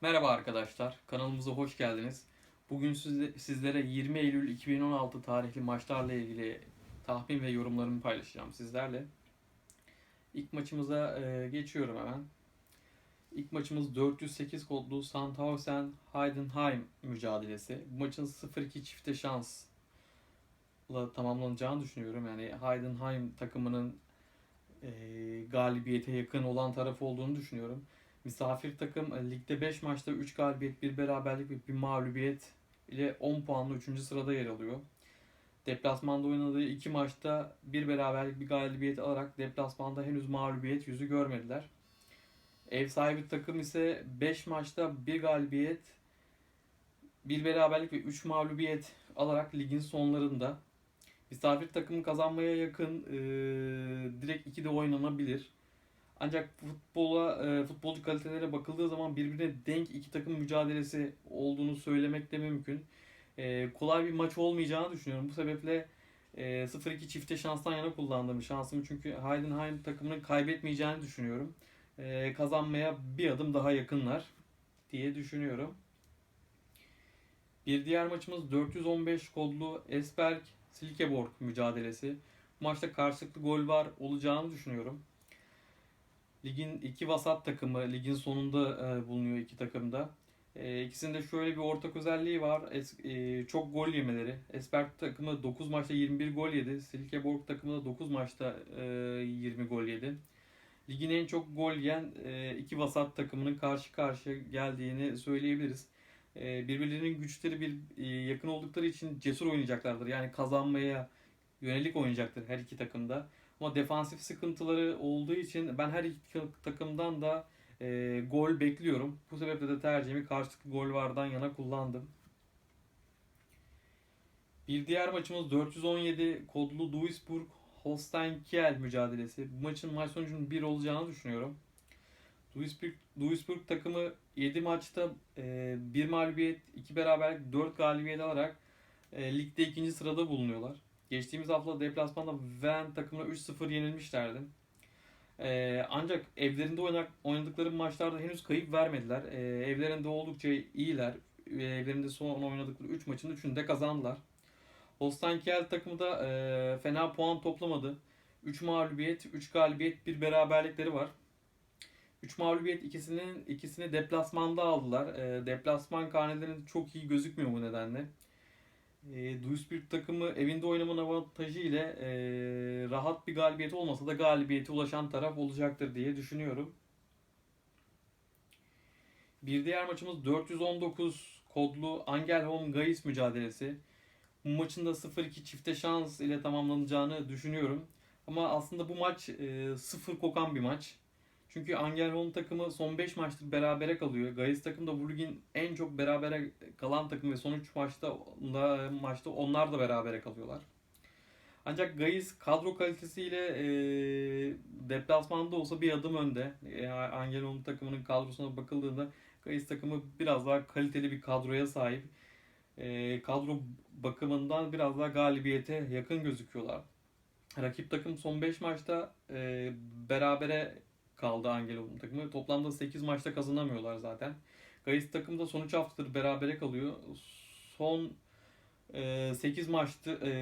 Merhaba arkadaşlar, kanalımıza hoş geldiniz. Bugün sizle- sizlere 20 Eylül 2016 tarihli maçlarla ilgili tahmin ve yorumlarımı paylaşacağım sizlerle. İlk maçımıza e, geçiyorum hemen. İlk maçımız 408 kodlu Sandhausen Heidenheim mücadelesi. Bu maçın 0-2 çifte şansla tamamlanacağını düşünüyorum. Yani Heidenheim takımının e, galibiyete yakın olan taraf olduğunu düşünüyorum. Misafir takım e, ligde 5 maçta 3 galibiyet, 1 beraberlik ve 1 mağlubiyet ile 10 puanla 3. sırada yer alıyor. Deplasmanda oynadığı 2 maçta 1 beraberlik, 1 galibiyet alarak deplasmanda henüz mağlubiyet yüzü görmediler. Ev sahibi takım ise 5 maçta 1 galibiyet, 1 beraberlik ve 3 mağlubiyet alarak ligin sonlarında. Misafir takım kazanmaya yakın, e, direkt 2'de oynanabilir. Ancak futbola, e, futbolcu kalitelere bakıldığı zaman birbirine denk iki takım mücadelesi olduğunu söylemek de mümkün. E, kolay bir maç olmayacağını düşünüyorum. Bu sebeple e, 0-2 çifte şanstan yana kullandım şansımı. Çünkü Heidenheim takımının kaybetmeyeceğini düşünüyorum. E, kazanmaya bir adım daha yakınlar diye düşünüyorum. Bir diğer maçımız 415 kodlu Esberg Silkeborg mücadelesi. Maçta karşılıklı gol var olacağını düşünüyorum. Ligin iki vasat takımı, ligin sonunda e, bulunuyor iki takımda. E, ikisinde şöyle bir ortak özelliği var. Es, e, çok gol yemeleri. Esberg takımı 9 maçta 21 gol yedi. Silkeborg takımı da 9 maçta e, 20 gol yedi. Ligin en çok gol yiyen e, iki vasat takımının karşı karşıya geldiğini söyleyebiliriz. E, birbirlerinin güçleri bir e, yakın oldukları için cesur oynayacaklardır. Yani kazanmaya yönelik oynayacaktır her iki takımda. Ama defansif sıkıntıları olduğu için ben her iki takımdan da e, gol bekliyorum. Bu sebeple de tercihimi karşılıklı gol vardan yana kullandım. Bir diğer maçımız 417 kodlu Duisburg Holstein Kiel mücadelesi. Bu maçın maç sonucunun 1 olacağını düşünüyorum. Duisburg, Duisburg takımı 7 maçta e, 1 mağlubiyet, 2 beraberlik, 4 galibiyet alarak e, ligde ikinci sırada bulunuyorlar. Geçtiğimiz hafta deplasmanda Ven takımına 3-0 yenilmişlerdi. Ee, ancak evlerinde oynak, oynadıkları maçlarda henüz kayıp vermediler. Ee, evlerinde oldukça iyiler. Ee, evlerinde son oynadıkları 3 maçın 3'ünü de kazandılar. Holstein Kiel takımı da e, fena puan toplamadı. 3 mağlubiyet, 3 galibiyet, 1 beraberlikleri var. 3 mağlubiyet ikisinin ikisini deplasmanda aldılar. E, deplasman karnelerinde çok iyi gözükmüyor bu nedenle. E, Duisburg takımı evinde oynamanın avantajı ile e, rahat bir galibiyet olmasa da galibiyete ulaşan taraf olacaktır diye düşünüyorum. Bir diğer maçımız 419 kodlu Angelholm Gais mücadelesi. Bu maçın da 0-2 çifte şans ile tamamlanacağını düşünüyorum. Ama aslında bu maç e, sıfır kokan bir maç. Çünkü Angelholm takımı son 5 maçtır berabere kalıyor. Gais takım da bu ligin en çok berabere kalan takım ve son 3 maçta da, maçta onlar da berabere kalıyorlar. Ancak Gais kadro kalitesiyle e, deplasmanda olsa bir adım önde. E, Angelholm takımının kadrosuna bakıldığında Gais takımı biraz daha kaliteli bir kadroya sahip. E, kadro bakımından biraz daha galibiyete yakın gözüküyorlar. Rakip takım son 5 maçta e, berabere kaldı Angelol'un takımı. Toplamda 8 maçta kazanamıyorlar zaten. Gais takım da son 3 haftadır berabere kalıyor. Son e, 8 maçtı e,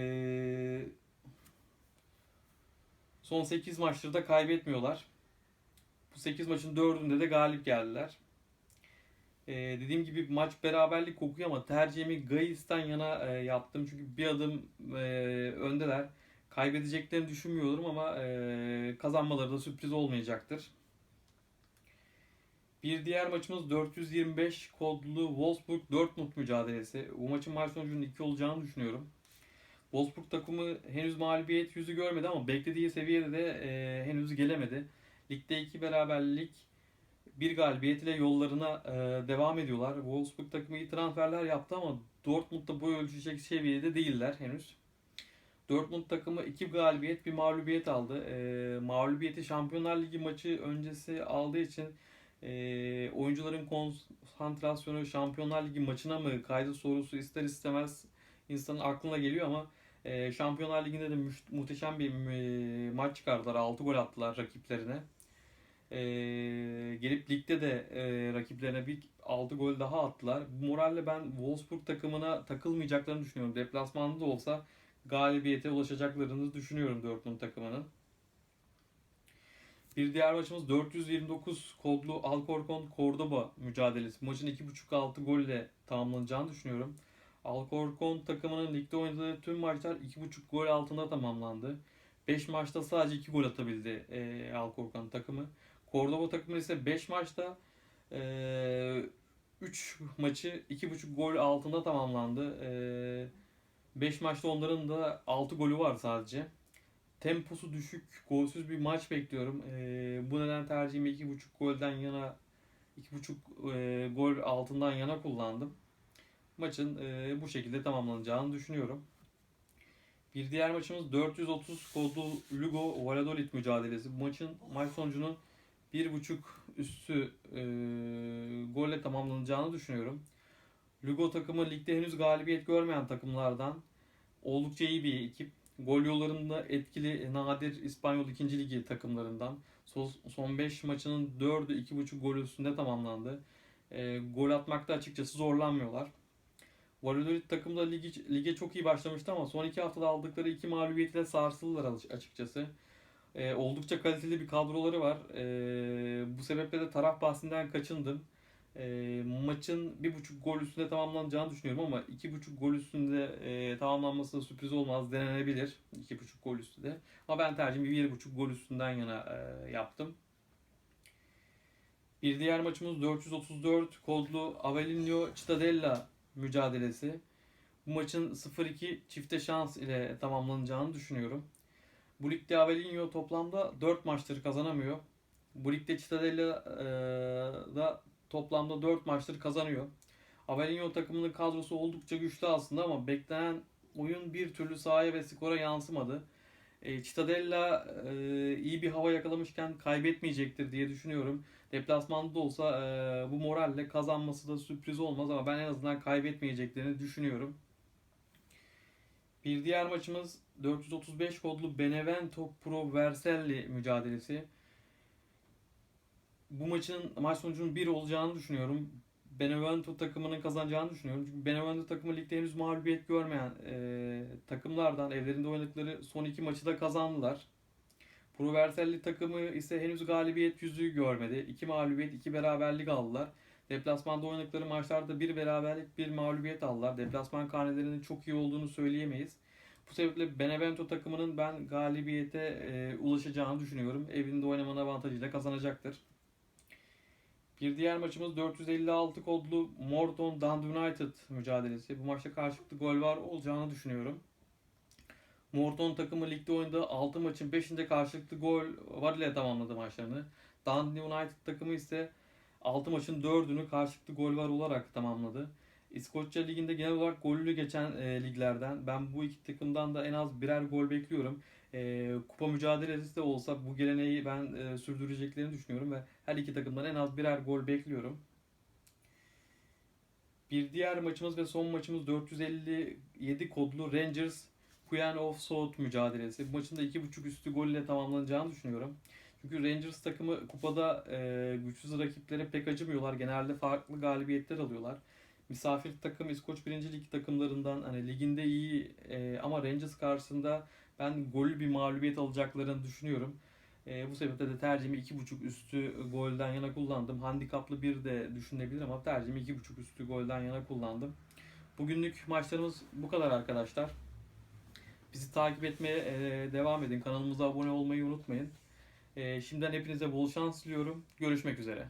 son 8 maçtır da kaybetmiyorlar. Bu 8 maçın 4'ünde de galip geldiler. E, dediğim gibi maç beraberlik kokuyor ama tercihimi Gais'ten yana e, yaptım. Çünkü bir adım e, öndeler. Kaybedeceklerini düşünmüyorum ama e, kazanmaları da sürpriz olmayacaktır. Bir diğer maçımız 425 kodlu Wolfsburg-Dortmund mücadelesi. Bu maçın maç sonucunun 2 olacağını düşünüyorum. Wolfsburg takımı henüz mağlubiyet yüzü görmedi ama beklediği seviyede de e, henüz gelemedi. Ligde 2 beraberlik bir galibiyet ile yollarına e, devam ediyorlar. Wolfsburg takımı iyi transferler yaptı ama Dortmund'da bu ölçecek seviyede değiller henüz. Dortmund takımı iki galibiyet bir mağlubiyet aldı. E, mağlubiyeti Şampiyonlar Ligi maçı öncesi aldığı için e, oyuncuların konsantrasyonu Şampiyonlar Ligi maçına mı kaydı sorusu ister istemez insanın aklına geliyor ama e, Şampiyonlar Ligi'nde de müş- muhteşem bir e, maç çıkardılar. 6 gol attılar rakiplerine. e, gelip ligde de e, rakiplerine bir 6 gol daha attılar. Bu moralle ben Wolfsburg takımına takılmayacaklarını düşünüyorum. Deplasmanda da olsa galibiyete ulaşacaklarını düşünüyorum Dortmund takımının. Bir diğer maçımız 429 kodlu Alcorcon Cordoba mücadelesi. Maçın 2.5-6 golle tamamlanacağını düşünüyorum. Alcorcon takımının ligde oynadığı tüm maçlar 2.5 gol altında tamamlandı. 5 maçta sadece 2 gol atabildi e, Alcorcon takımı. Cordoba takımı ise 5 maçta e, 3 maçı 2.5 gol altında tamamlandı. 5 maçta onların da 6 golü var sadece. Temposu düşük, golsüz bir maç bekliyorum. E, bu neden tercihimi 2.5 golden yana 2.5 e, gol altından yana kullandım. Maçın e, bu şekilde tamamlanacağını düşünüyorum. Bir diğer maçımız 430 kodlu Lugo Valladolid mücadelesi. Bu maçın maç sonucunun 1.5 üstü e, golle tamamlanacağını düşünüyorum. Lugo takımı ligde henüz galibiyet görmeyen takımlardan oldukça iyi bir ekip. Gol yollarında etkili nadir İspanyol 2. Ligi takımlarından. Son, son 5 maçının 4'ü 2.5 gol üstünde tamamlandı. E, gol atmakta açıkçası zorlanmıyorlar. Valladolid takımda ligi, lige çok iyi başlamıştı ama son iki haftada aldıkları iki mağlubiyetle sarsıldılar açıkçası. E, oldukça kaliteli bir kadroları var. E, bu sebeple de taraf bahsinden kaçındım. E, maçın bir buçuk gol üstünde tamamlanacağını düşünüyorum ama iki buçuk gol üstünde e, tamamlanması da sürpriz olmaz denenebilir. iki buçuk gol üstünde. Ama ben tercihimi bir buçuk gol üstünden yana e, yaptım. Bir diğer maçımız 434 kodlu Avellino Cittadella mücadelesi. Bu maçın 0-2 çifte şans ile tamamlanacağını düşünüyorum. Bu ligde Avellino toplamda 4 maçtır kazanamıyor. Bu ligde Cittadella e, da toplamda 4 maçtır kazanıyor. Avellino takımının kadrosu oldukça güçlü aslında ama beklenen oyun bir türlü sahaya ve skora yansımadı. E, Cittadella e, iyi bir hava yakalamışken kaybetmeyecektir diye düşünüyorum. Deplasmanda da olsa e, bu moralle kazanması da sürpriz olmaz ama ben en azından kaybetmeyeceklerini düşünüyorum. Bir diğer maçımız 435 kodlu Benevento Pro Vercelli mücadelesi. Bu maçın maç sonucunun 1 olacağını düşünüyorum. Benevento takımının kazanacağını düşünüyorum. Çünkü Benevento takımı ligde henüz mağlubiyet görmeyen e, takımlardan evlerinde oynadıkları son iki maçı da kazandılar. Pro Vercelli takımı ise henüz galibiyet yüzüğü görmedi. İki mağlubiyet, iki beraberlik aldılar. Deplasmanda oynadıkları maçlarda bir beraberlik, bir mağlubiyet aldılar. Deplasman karnelerinin çok iyi olduğunu söyleyemeyiz. Bu sebeple Benevento takımının ben galibiyete e, ulaşacağını düşünüyorum. Evinde oynamanın avantajıyla kazanacaktır. Bir diğer maçımız 456 kodlu Morton Dundee United mücadelesi. Bu maçta karşılıklı gol var olacağını düşünüyorum. Morton takımı ligde oynadığı 6 maçın 5'inde karşılıklı gol var ile tamamladı maçlarını. Dundee United takımı ise 6 maçın 4'ünü karşılıklı gol var olarak tamamladı. İskoçya Ligi'nde genel olarak gollü geçen e, liglerden ben bu iki takımdan da en az birer gol bekliyorum. E, kupa mücadelesi de olsa bu geleneği ben e, sürdüreceklerini düşünüyorum ve her iki takımdan en az birer gol bekliyorum. Bir diğer maçımız ve son maçımız 457 kodlu Rangers Queen of South mücadelesi. Bu maçın da 2.5 üstü gol ile tamamlanacağını düşünüyorum. Çünkü Rangers takımı kupada e, güçsüz rakiplere pek acımıyorlar. Genelde farklı galibiyetler alıyorlar. Misafir takım İskoç 1. Lig takımlarından hani liginde iyi e, ama Rangers karşısında ben golü bir mağlubiyet alacaklarını düşünüyorum. E, bu sebeple de tercihimi 2.5 üstü golden yana kullandım. Handikaplı bir de düşünebilir ama tercihimi 2.5 üstü golden yana kullandım. Bugünlük maçlarımız bu kadar arkadaşlar. Bizi takip etmeye e, devam edin. Kanalımıza abone olmayı unutmayın. E, şimdiden hepinize bol şans diliyorum. Görüşmek üzere.